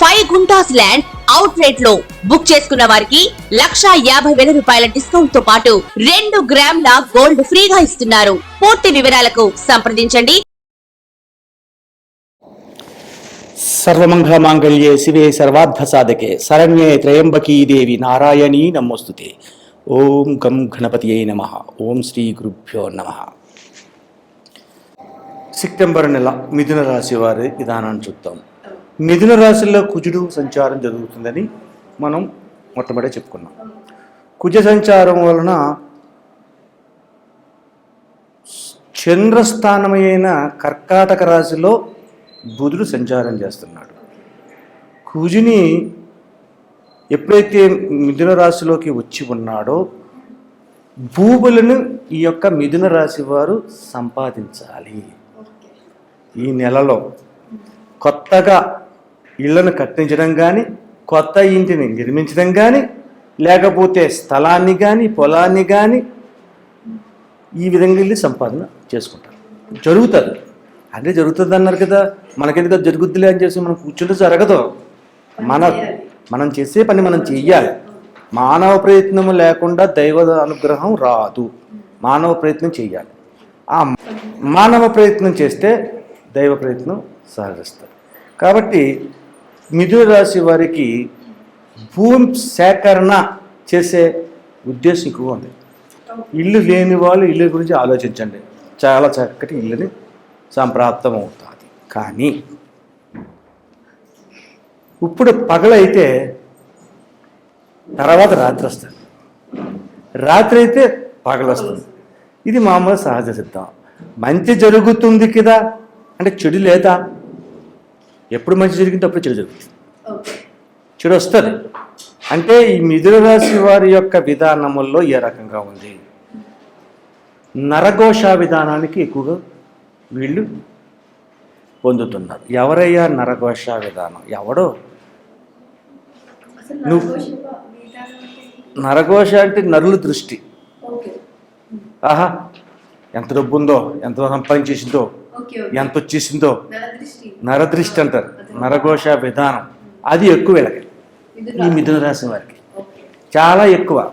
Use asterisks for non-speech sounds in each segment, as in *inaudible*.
Five guntas land out రేట్లో book చేసుకున్న వారికి లక్షా యాభై వేల రూపాయల డిస్కౌంట్తో పాటు రెండు గ్రాముల గోల్డ్ ఫ్రీగా ఇస్తున్నారు. పూర్తి వివరాలకు సంప్రదించండి. సర్వమంగళమాంగళ్యే శివే సర్వార్థ సాధకే శరణ్యే త్రయంబకీ దేవి నారాయణీ నమోస్తుతే. ఓం గం గణపతియే నమ. ఓం శ్రీ గురుభ్యో నమ. సెప్టెంబర్ నెల మిథున రాశి వారి విధానాన్ని చూద్దాం. మిథున రాశిలో కుజుడు సంచారం జరుగుతుందని మనం మొట్టమొదటి చెప్పుకున్నాం. కుజ సంచారం వలన చంద్రస్థానమైన కర్కాటక రాశిలో బుధుడు సంచారం చేస్తున్నాడు. కుజుని ఎప్పుడైతే మిథున రాశిలోకి వచ్చి ఉన్నాడో భూములను ఈ యొక్క మిథున రాశి వారు సంపాదించాలి. ఈ నెలలో కొత్తగా ఇళ్ళను కట్టించడం కానీ కొత్త ఇంటిని నిర్మించడం కానీ లేకపోతే స్థలాన్ని కానీ పొలాన్ని కానీ ఈ విధంగా వెళ్ళి సంపాదన చేసుకుంటారు. జరుగుతుంది. అంటే జరుగుతుంది అన్నారు కదా మనకెందుకు జరుగుద్దిలే అని చేసి మనం కూర్చుంటే జరగదు. మన మనం చేసే పని మనం చెయ్యాలి. మానవ ప్రయత్నం లేకుండా దైవ అనుగ్రహం రాదు. మానవ ప్రయత్నం చేయాలి ఆ మానవ ప్రయత్నం చేస్తే దైవ ప్రయత్నం సహకరిస్తారు కాబట్టి మిథున రాశి వారికి భూమి సేకరణ చేసే ఉద్దేశం ఎక్కువ ఉంది. ఇల్లు లేని వాళ్ళు ఇల్లు గురించి ఆలోచించండి. చాలా చక్కటి ఇల్లుని సంప్రాప్తం అవుతుంది కానీ ఇప్పుడు పగలైతే తర్వాత రాత్రి వస్తుంది. రాత్రి అయితే పగలొస్తుంది ఇది మామూలు సహజ సిద్ధం. మంచి జరుగుతుంది కదా? అంటే చెడు లేదా? ఎప్పుడు మంచి జరిగింది అప్పుడు చెడు జరుగుతుంది. చెడు వస్తుంది. అంటే ఈ మిథున రాశి వారి యొక్క విధానముల్లో ఏ రకంగా ఉంది? నరఘోష విధానానికి ఎక్కువగా వీళ్ళు పొందుతున్నారు. ఎవరయ్యా నరఘోష విధానం? ఎవడో? నువ్వు- నరఘోష అంటే నరుల దృష్టి. ఆహా ఎంత డబ్బు ఉందో ఎంత సంపాదించేసిందో ఎంత వచ్చేసిందో. నరదృష్టి. అంటారు. నరఘోష విధానం. అది ఎక్కువ వీళ్ళకి. ఈ మిథున రాశి వారికి. చాలా ఎక్కువ.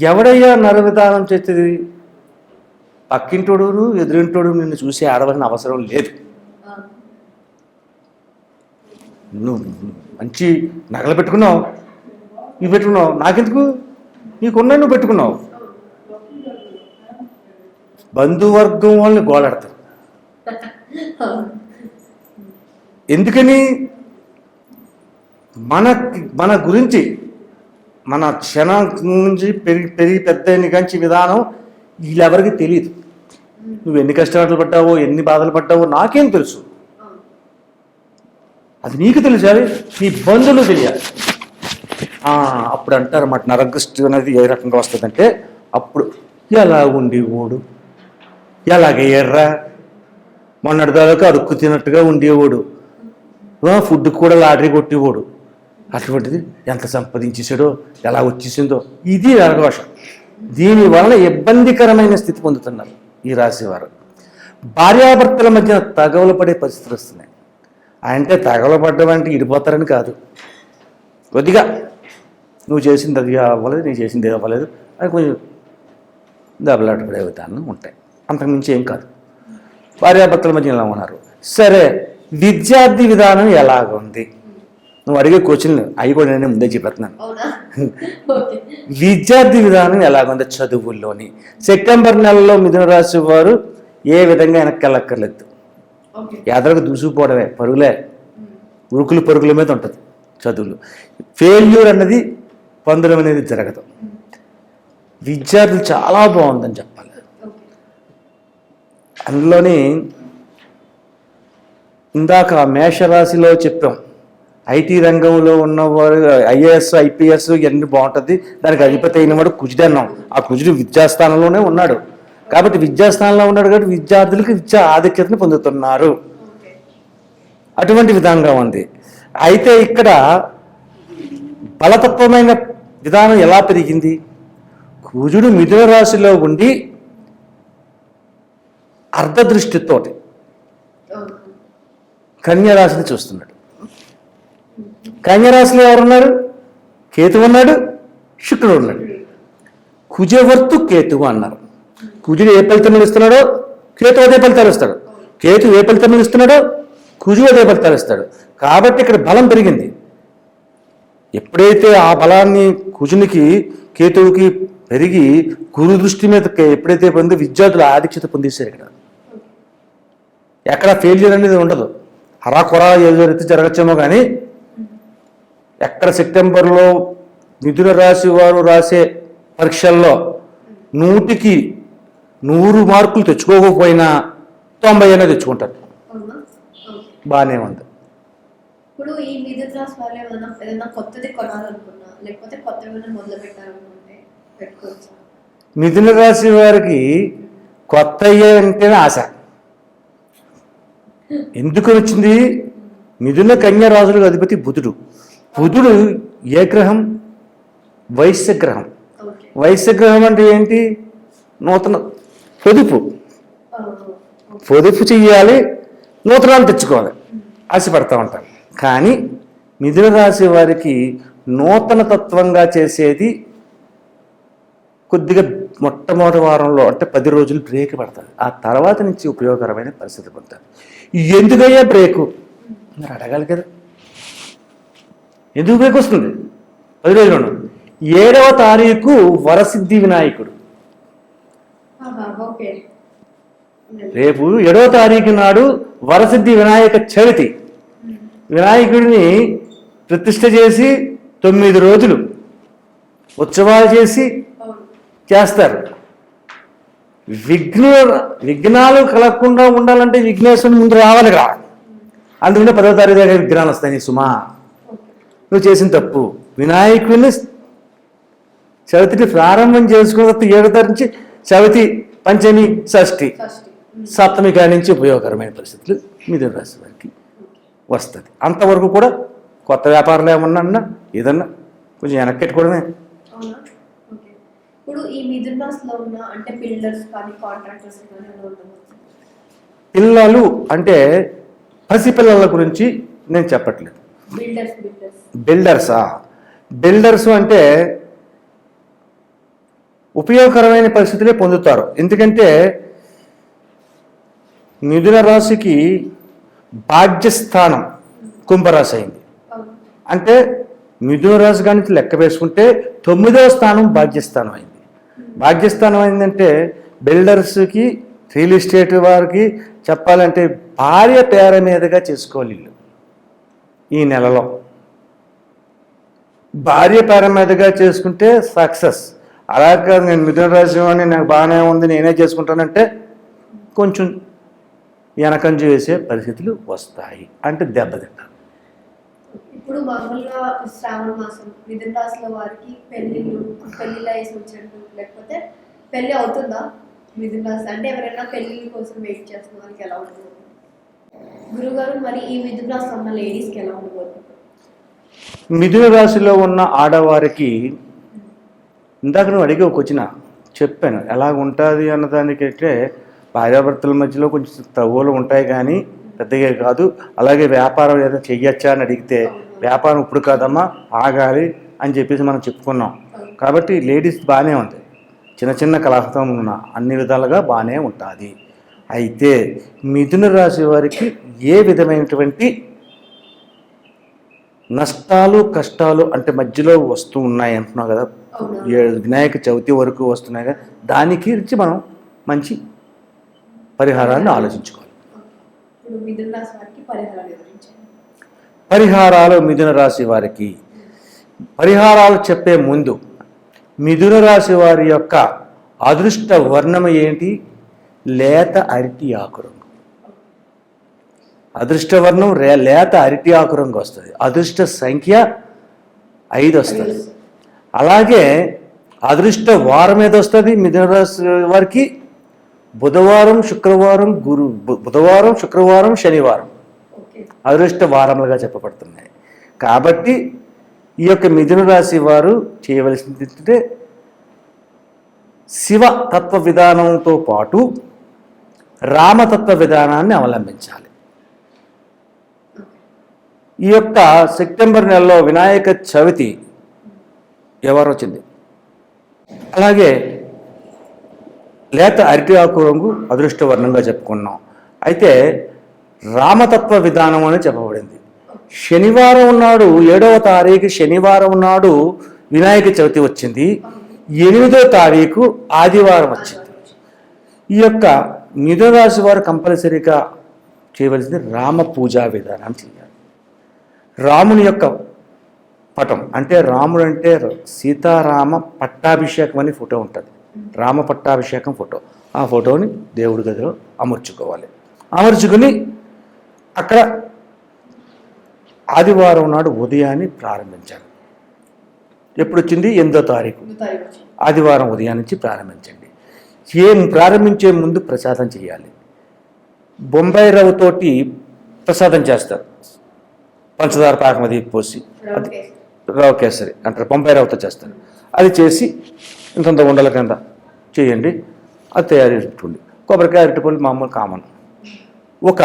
ఎవడయ్యా నర విధానం చేసేది? పక్కింటోడు ఎదురింటోడు నిన్ను చూసి ఆడవలసిన అవసరం లేదు. నువ్వు మంచి నగలు పెట్టుకున్నావు. ఇవి పెట్టుకున్నావు. నాకెందుకు? నీకున్నా నువ్వు పెట్టుకున్నావు. బంధువర్గం వాళ్ళని గోలాడతారు ఎందుకని? మన మన గురించి మన క్షణం నుంచి పెరిగి పెరిగి పెద్ద కాంచి విధానం వీళ్ళెవరికి తెలియదు నువ్వు ఎన్ని కష్టాలు పడ్డావో ఎన్ని బాధలు పడ్డావో నాకేం తెలుసు. అది నీకు తెలియాలి నీ బంధువులు తెలియాలి. అప్పుడు అంటారు మాట నరదృష్టి అనేది ఏ రకంగా వస్తుందంటే అప్పుడు ఎలా ఉండేవాడు ఎలాగ ఎర్రా? మొన్నటిదాకా అరుక్కు తిన్నట్టుగా ఉండేవాడు. ఫుడ్ కూడా లాటరీ కొట్టేవాడు. అటువంటిది ఎంత సంపాదించేసాడో ఎలా వచ్చేసిందో ఇది నరఘోషం దీని ఇబ్బందికరమైన స్థితి పొందుతున్నారు ఈ రాశివారు. భార్యాభర్తల మధ్య తగవలు పడే పరిస్థితులు వస్తున్నాయి. అంటే తగవలు పడ్డం అంటే ఇడిపోతారని కాదు. కొద్దిగా నువ్వు చేసింది అది అవ్వలేదు నేను చేసింది అవ్వలేదు అది కొంచెం దెబ్బలాట పడే విధానం ఉంటాయి. అంతకుమించి ఏం కాదు. భార్యాభర్తల మధ్య ఇలా ఉన్నారు? సరే విద్యార్థి విధానం ఎలాగ ఉంది నువ్వు అడిగే క్వశ్చన్లు అవి కూడా నేను ముందే చెప్పేస్తున్నాను. *laughs* విద్యార్థి విధానం ఎలాగుంది చదువుల్లోని? సెప్టెంబర్ నెలలో మిథున రాశి వారు ఏ విధంగా వెనక్కి వెళ్ళక్కర్లేదు ఓకే. ఎదరకు దూసుకుపోవడమే పరుగులే. ఉరుకులు పరుగుల మీద ఉంటుంది చదువులు. ఫెయిల్యూర్ అన్నది పొందడం అనేది జరగదు. విద్యార్థులు చాలా బాగుందని చెప్పాలి. అందులోని ఇందాక మేషరాశిలో చెప్పాం. ఐటీ రంగంలో ఉన్నవారు ఐఏఎస్ ఐపీఎస్ ఇవన్నీ బాగుంటుంది. దానికి అధిపతి అయిన వాడు కుజుడు ఆ కుజుడు విద్యాస్థానంలోనే ఉన్నాడు. కాబట్టి విద్యాస్థానంలో ఉన్నాడు కాబట్టి విద్యార్థులకు విద్యా ఆధిక్యతను పొందుతున్నారు. అటువంటి విధంగా ఉంది. అయితే ఇక్కడ బలతత్వమైన విధానం ఎలా పెరిగింది? కుజుడు మిథున రాశిలో ఉండి అర్ధదృష్టితోటి అవును కన్యా రాశిని చూస్తున్నాడు. కన్యా రాశిలో ఎవరున్నారు? కేతు ఉన్నాడు శుక్రుడు ఉన్నాడు. కుజవర్తు కేతువు అన్నారు. కుజుడు ఏ ఫలితం ఇస్తున్నాడో? కేతు అదే ఫలితాలు ఇస్తాడు. కేతు ఏ ఫలితం ఇస్తున్నాడో? కుజుడు అదే ఫలితాలు ఇస్తాడు. కాబట్టి ఇక్కడ బలం పెరిగింది. ఎప్పుడైతే ఆ బలాన్ని కుజునికి కేతువుకి పెరిగి గురు దృష్టి మీద ఎప్పుడైతే పొంది విద్యార్థులు ఆధిక్యత పొందేశారు ఇక్కడ. ఎక్కడ ఫెయిల్యూర్ అనేది ఉండదు. హరా కొరా ఏదో రీతి జరగచ్చేమో కానీ ఎక్కడ సెప్టెంబర్లో మిథున రాశి వారు రాసే పరీక్షల్లో నూటికి నూరు మార్కులు తెచ్చుకోకపోయినా తొంభై అయినా తెచ్చుకుంటారు. బాగానే ఉంది. ఇప్పుడు ఈ మిడిల్ క్లాస్ వాళ్ళు ఏమైనా ఏదైనా కొత్తది కొనాలనుకున్నా లేకపోతే కొత్త ఏమైనా మొదలు పెట్టాలనుకుంటే పెట్టుకోవచ్చా? మిథున రాశి వారికి కొత్త అంటేనే ఆశ. ఎందుకు వచ్చింది? మిథున కన్య రాజులకు అధిపతి బుధుడు. బుధుడు ఏ గ్రహం? వైశ్య గ్రహం. వైశ్య గ్రహం అంటే ఏంటి? నూతన పొదుపు. పొదుపు చెయ్యాలి నూతనాలు తెచ్చుకోవాలి. ఆశపడతా ఉంటారు కానీ మిథున రాశి వారికి నూతన తత్వంగా చేసేది కొద్దిగా మొట్టమొదటి వారంలో అంటే పది రోజులు బ్రేక్ పడుతుంది ఆ తర్వాత నుంచి ఉపయోగకరమైన పరిస్థితి పొందుతారు. ఎందుకయ్యా బ్రేకు మీరు అడగాలి కదా. ఎందుకు బ్రేక్ వస్తుంది? పది రోజులు ఏడవ తారీఖు వరసిద్ధి వినాయకుడు. రేపు ఏడవ తారీఖు నాడు వరసిద్ధి వినాయక చవితి. వినాయకుడిని ప్రతిష్ఠ చేసి తొమ్మిది రోజులు ఉత్సవాలు చేసి చేస్తారు. విఘ్న విఘ్నాలు కలగకుండా ఉండాలంటే విఘ్నేశ్వరుని ముందు రావాలి కదా అందుకనే పదో తారీఖు దగ్గర విఘ్నాలు వస్తాయి నీ సుమా. నువ్వు చేసిన తప్పు. వినాయకుడిని చవితిని ప్రారంభం చేసుకున్న తర్వాత ఏడో తారీఖు నుంచి చవితి పంచమి షష్ఠి. సప్తమి కాడి నుంచి ఉపయోగకరమైన పరిస్థితులు మిథున రాశి వారికి వస్తుంది. అంతవరకు కూడా కొత్త వ్యాపారాలు ఏమన్నా అన్నా ఏదన్నా కొంచెం వెనక్కి పెట్టుకోవడమే. ఇప్పుడు ఈ మిడిల్ క్లాస్లో ఉన్న అంటే బిల్డర్స్ కానీ కాంట్రాక్టర్స్ కానీ పిల్లలు అంటే పసిపిల్లల గురించి నేను చెప్పట్లేదు. బిల్డర్స్ బిల్డర్స్ అంటే ఉపయోగకరమైన పరిస్థితులే పొందుతారు. ఎందుకంటే మిథున రాశికి భాగ్యస్థానం కుంభరాశి అయింది. అంటే మిథున రాశి కానీ లెక్క వేసుకుంటే తొమ్మిదవ స్థానం భాగ్యస్థానం అయింది. భాగ్యస్థానం ఏంటంటే బిల్డర్స్కి రియల్ ఎస్టేట్ వారికి చెప్పాలంటే భార్య పేర మీదుగా చేసుకోవాలి ఇల్లు ఈ నెలలో. భార్య పేర మీదుగా చేసుకుంటే సక్సెస్. అలా కాదు నేను మిథున రాశి నాకు బాగానే ఉంది నేనే చేసుకుంటానంటే కొంచెం వెనకంజు వేసే పరిస్థితులు వస్తాయి. అంటే దెబ్బతింటారు. ఇప్పుడు మామూలుగా శ్రావణ మాసం మిథున రాశిలో వారికి పెళ్ళిళ్ళు పెళ్ళిళ్ళు అయ్యేసి వచ్చినట్టు లేకపోతే పెళ్ళి అవుతుందా మిథున రాశి? అంటే ఎవరైనా పెళ్ళిళ్ళ కోసం వెయిట్ చేస్తున్న వాళ్ళకి ఎలా ఉంటుంది? గురుగారు మరి ఈ మిథున రాశి ఉన్న లేడీస్కి ఎలా ఉండబోతుంది? మిథున రాశిలో ఉన్న ఆడవారికి ఇందాక నువ్వు అడిగి ఒక వచ్చిన చెప్పాను. ఎలా ఉంటుంది అన్నదానికైతే భార్యాభర్తల మధ్యలో కొంచెం తవ్వులు ఉంటాయి కానీ పెద్దగా కాదు. అలాగే వ్యాపారం ఏదో చెయ్యొచ్చా అని అడిగితే వ్యాపారం ఇప్పుడు కాదమ్మా ఆగాలి అని చెప్పేసి మనం చెప్పుకున్నాం. కాబట్టి లేడీస్ బాగానే ఉంది చిన్న చిన్న కలహతం ఉన్న అన్ని విధాలుగా బాగానే ఉంటుంది. అయితే మిథున రాశి వారికి ఏ విధమైనటువంటి నష్టాలు కష్టాలు అంటే మధ్యలో వస్తూ ఉన్నాయి అంటున్నావు కదా? వినాయక చవితి వరకు వస్తున్నాయి కదా? దానికి ఇచ్చి మనం మంచి పరిహారాన్ని ఆలోచించుకోవాలి ఇప్పుడు మిథున రాశి వారికి పరిహారాలు మిథున రాశి వారికి. పరిహారాలు చెప్పే ముందు మిథున రాశి వారి యొక్క అదృష్ట వర్ణం ఏంటి? లేత అరటి ఆకు రంగు అదృష్ట వర్ణం రే లేత అరటి ఆకు రంగు వస్తుంది. అదృష్ట సంఖ్య ఐదు వస్తుంది. అలాగే అదృష్ట వారం ఏది వస్తుంది? మిథున రాశి వారికి? బుధవారం శుక్రవారం గురు బు- బుధవారం శుక్రవారం శనివారం. అదృష్ట వారములుగా చెప్పబడుతున్నాయి. కాబట్టి ఈ యొక్క మిథున రాశి వారు చేయవలసింది ఏంటంటే శివ తత్వ విధానంతో పాటు రామతత్వ విధానాన్ని అవలంబించాలి. ఈ యొక్క సెప్టెంబర్ నెలలో వినాయక చవితి ఎవరు వచ్చింది? అలాగే లేత అరటి ఆకు రంగు అదృష్ట వర్ణంగా చెప్పుకున్నాం. అయితే రామతత్వ విధానం అని చెప్పబడింది. శనివారం నాడు ఏడవ తారీఖు శనివారం నాడు వినాయక చవితి వచ్చింది. ఎనిమిదో తారీఖు ఆదివారం వచ్చింది. ఈ యొక్క మిథున రాశి వారు కంపల్సరీగా చేయవలసింది రామ పూజా విధానం చేయాలి. రాముని యొక్క పటం అంటే రాముడు అంటే సీతారామ పట్టాభిషేకం అని ఫోటో ఉంటుంది. రామ పట్టాభిషేకం ఫోటో. ఆ ఫోటోని దేవుడి గదిలో అమర్చుకోవాలి. అమర్చుకుని అక్కడ ఆదివారం నాడు ఉదయాన్ని ప్రారంభించాలి ఎప్పుడు వచ్చింది ఎనిమిదో తారీఖు ఆదివారం ఉదయం నుంచి ప్రారంభించండి. ఏం ప్రారంభించే ముందు ప్రసాదం చేయాలి. బొంబాయి రవ్వతోటి ప్రసాదం చేస్తారు. పంచదార పాకం అది పోసి అది రవ్వ కేసరి అంటారు. బొంబాయి రవ్వతో చేస్తారు. అది చేసి ఇంతంత ఉండల కింద చేయండి. అది తయారు చేసుకోండి కొబ్బరికాయ అరటిపళ్ళు మామూలు కామన్. ఒక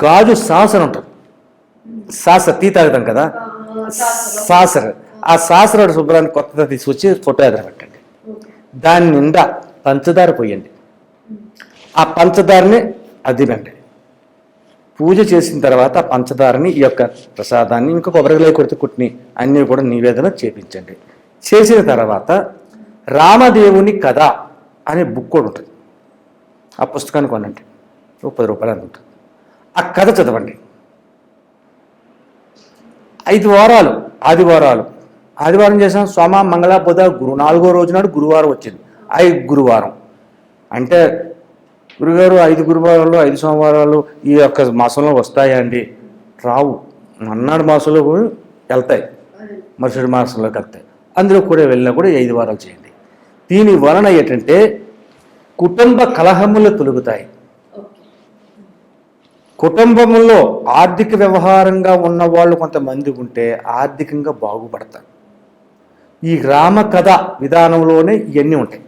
గాజు సాసర్ ఉంటుంది సాసర్ టీ తాగుతాం కదా? సాసర్. ఆ సాసర శుభ్రాన్ని కొత్తగా తీసుకొచ్చి ఫోటో ఎదురు పెట్టండి. దాని నిండా పంచదార పోయండి. ఆ పంచదారని అదినండి పూజ చేసిన తర్వాత పంచదారని ఈ యొక్క ప్రసాదాన్ని ఇంకా కొబ్బరికాయ కొడితే కుట్టిని అన్నీ కూడా నివేదన చేపించండి. చేసిన తర్వాత రామదేవుని కథ అనే బుక్ కూడా ఉంటుంది. ఆ పుస్తకాన్ని కొనండి. ఒక పది రూపాయలు అని ఆ కథ చదవండి. ఐదు వారాలు ఆదివారాలు. ఆదివారం చేసాం సోమ మంగళ బుధ గురు. నాలుగో రోజు నాడు గురువారం వచ్చింది. ఐ గురువారం. అంటే గురుగారు ఐదు గురువారాలు ఐదు సోమవారాలు ఈ యొక్క మాసంలో వస్తాయా అండి రావు. మన్నాడు మాసంలో కూడా వెళ్తాయి. మరుసటి మాసంలోకి వెళ్తాయి అందులో కూడా వెళ్ళినా కూడా ఐదు వారాలు చేయండి. దీని వలన ఏంటంటే కుటుంబ కలహములు తొలుగుతాయి. కుటుంబంలో ఆర్థిక వ్యవహారంగా ఉన్న వాళ్ళు కొంతమంది ఉంటే ఆర్థికంగా బాగుపడతారు. ఈ రామకథ విధానంలోనే ఇవన్నీ ఉంటాయి.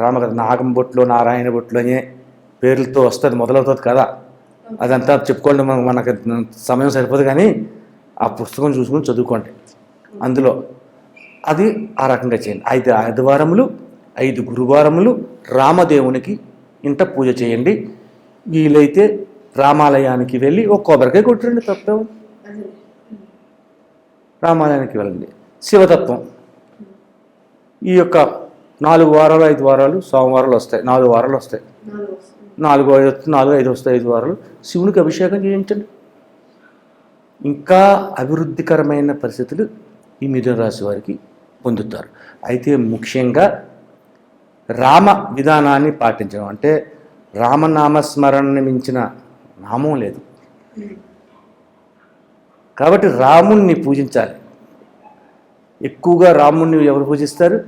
రామకథ నాగంబొట్లు నారాయణ బొట్లు అనే పేర్లతో వస్తుంది మొదలవుతుంది కదా అదంతా చెప్పుకోండి మనం మనకు సమయం సరిపోదు కానీ ఆ పుస్తకం చూసుకొని చదువుకోండి. అందులో అది ఆ రకంగా చేయండి. ఐదు ఆదివారములు ఐదు గురువారములు రామదేవునికి ఇంట పూజ చేయండి. వీలైతే రామాలయానికి వెళ్ళి ఒక కొబ్బరికాయ కొట్టండి తప్పే. రామాలయానికి వెళ్ళండి. శివతత్వం. ఈ యొక్క నాలుగు వారాలు ఐదు వారాలు సోమవారాలు వస్తాయి. నాలుగు వారాలు వస్తాయి. నాలుగు ఐదు నాలుగు ఐదు వస్తాయి ఐదు వారాలు. శివునికి అభిషేకం చేయించండి. ఇంకా అభివృద్ధికరమైన పరిస్థితులు ఈ మిథున రాశి వారికి పొందుతారు. అయితే ముఖ్యంగా రామ విధానాన్ని పాటించడం అంటే రామనామస్మరణని మించిన నామం లేదు. కాబట్టి రాముణ్ణి పూజించాలి. ఎక్కువగా రాముణ్ణి ఎవరు పూజిస్తారు?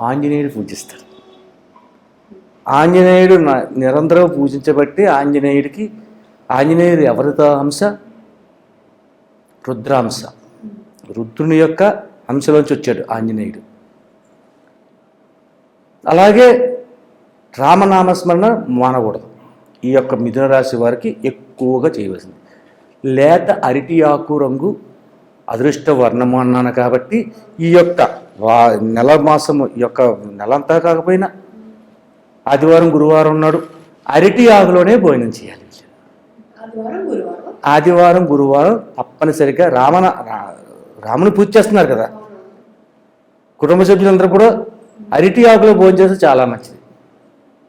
ఆంజనేయుడు పూజిస్తారు. ఆంజనేయుడు న- నిరంతరం పూజించబట్టి ఆంజనేయుడికి ఆంజనేయుడు ఎవరితో అంశ రుద్రాంశ. రుద్రుని యొక్క అంశలోంచి వచ్చాడు ఆంజనేయుడు. అలాగే రామనామస్మరణ మానకూడదు. ఈ యొక్క మిథున రాశి వారికి ఎక్కువగా చేయవలసింది. లేత అరటి ఆకు రంగు అదృష్ట వర్ణము అన్నాను కాబట్టి ఈ యొక్క వా నెల మాసము ఈ యొక్క నెలంతా కాకపోయినా ఆదివారం గురువారం ఉన్నాడు. అరటి ఆకులోనే భోజనం చేయాలి. ఆదివారం గురువారం? తప్పనిసరిగా రామన రాముని పూజ చేస్తున్నారు కదా. కుటుంబ సభ్యులందరూ కూడా అరటి ఆకులో భోజనం చేస్తే చాలా మంచిది.